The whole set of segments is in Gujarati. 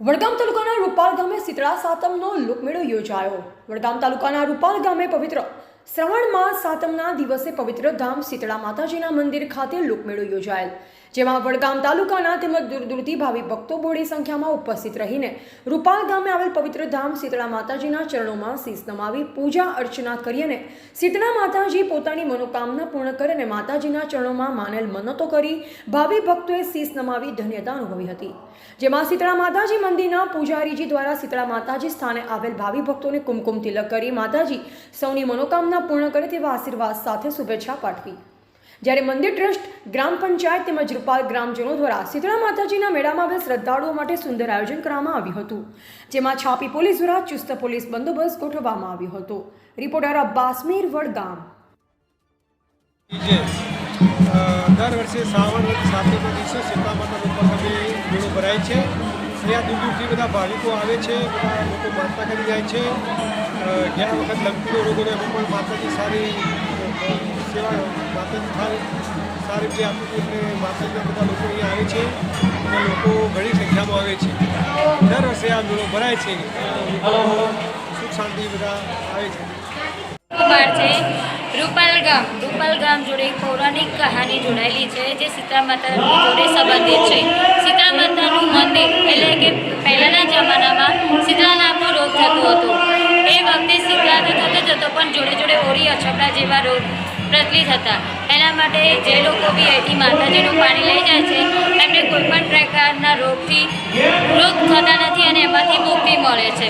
વડગામ તાલુકાના રૂપાલ ગામે શીતળા સાતમનો લોકમેળો યોજાયો. વડગામ તાલુકાના રૂપાલ ગામે પવિત્ર શ્રવણ માસ સાતમના દિવસે પવિત્ર ધામ શીતળા માતાજીના મંદિર ખાતે લોકમેળો યોજાયેલ, જેમાં વડગામ તાલુકાના તેમજ દૂર દૂરથી ભાવિ ભક્તો બોડી સંખ્યામાં ઉપસ્થિત રહીને રૂપાલ ગામે આવેલ પવિત્ર ધામ શીતળા માતાજીના ચરણોમાં શીશ નમાવી, પૂજા અર્ચના કરી અને શીતળા માતાજી પોતાની મનોકામના પૂર્ણ કરે અને માતાજીના ચરણોમાં માનેલ મન્નતો કરી ભાવિ ભક્તોએ શીશ નમાવી ધન્યતા અનુભવી હતી. જેમાં શીતળા માતાજી મંદિરના પૂજારીજી દ્વારા શીતળા માતાજી સ્થાને આવેલ ભાવિ ભક્તોને કુમકુમ તિલક કરી માતાજી સૌની મનોકામના પૂર્ણ કરે તેવા આશીર્વાદ સાથે શુભેચ્છા પાઠવી. જ્યારે મંદિર ટ્રસ્ટ, ગ્રામ પંચાયત તેમજ રૂપાલ ગ્રામજનો દ્વારા શીતળા માતાજીના મેળામાં આવેલ શ્રદ્ધાળુઓ માટે સુંદર આયોજન કરવામાં આવ્યું હતું, જેમાં છાપી પોલીસ દ્વારા ચુસ્ત પોલીસ બંદોબસ્ત ગોઠવવામાં આવ્યો હતો. રિપોર્ટર અબ્બાસ મીર વડગામ દર વર્ષે શ્રાવણ સાતમના દિવસે સીતા માતાનો પગમે મેળો ભરાય છે. અહીંયા દૂર દૂરથી બધા ભાવિકો આવે છે બધા લોકો માનતા કરી જાય છે. ગયા વખત લંપીનો રોગોને એમાં પણ માતાજી સારી સેવા માતાજી થાય સારી રીતે આપી એટલે માતાજીના બધા લોકો અહીંયા આવે છે અને લોકો ઘણી સંખ્યામાં આવે છે. દર વર્ષે આ મેળો ભરાય છે. સુખ શાંતિ બધા આવે છે. રૂપાલ ગામ રૂપાલ ગામ જોડે એક પૌરાણિક કહાની જોડાયેલી છે જે સીતા માતા જોડે સંબંધિત છે. સીતા માતાનું મંદિર એટલે કે પહેલાંના સીતા નામનો રોગ થતો હતો. એ વખતે સીતા થતો જ હતો પણ જોડે જોડે ઓરી અછબડા જેવા રોગ પ્રચલિત હતા. એના માટે જે લોકો બી અહીંથી માતાજીનું પાણી લઈ જાય છે, એમને કોઈ પણ પ્રકારના રોગથી રોગ થતા નથી અને એમાંથી મુક્તિ મળે છે.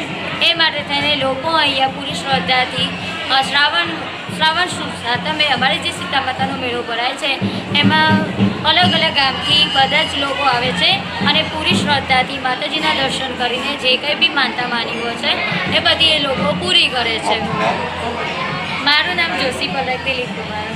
એ માટે થઈને લોકો અહીંયા પૂરી શ્રદ્ધાથી શ્રાવણ શ્રાવણ શુભ સાતમે અમારે જે સીતા માતાનો મેળો ભરાય છે, એમાં અલગ અલગ ગામથી બધા જ લોકો આવે છે અને પૂરી શ્રદ્ધાથી માતાજીના દર્શન કરીને જે કંઈ બી માનતા માની હોય છે, એ બધી એ લોકો પૂરી કરે છે. મારું નામ જોશી પલક દિલીપ કુમાર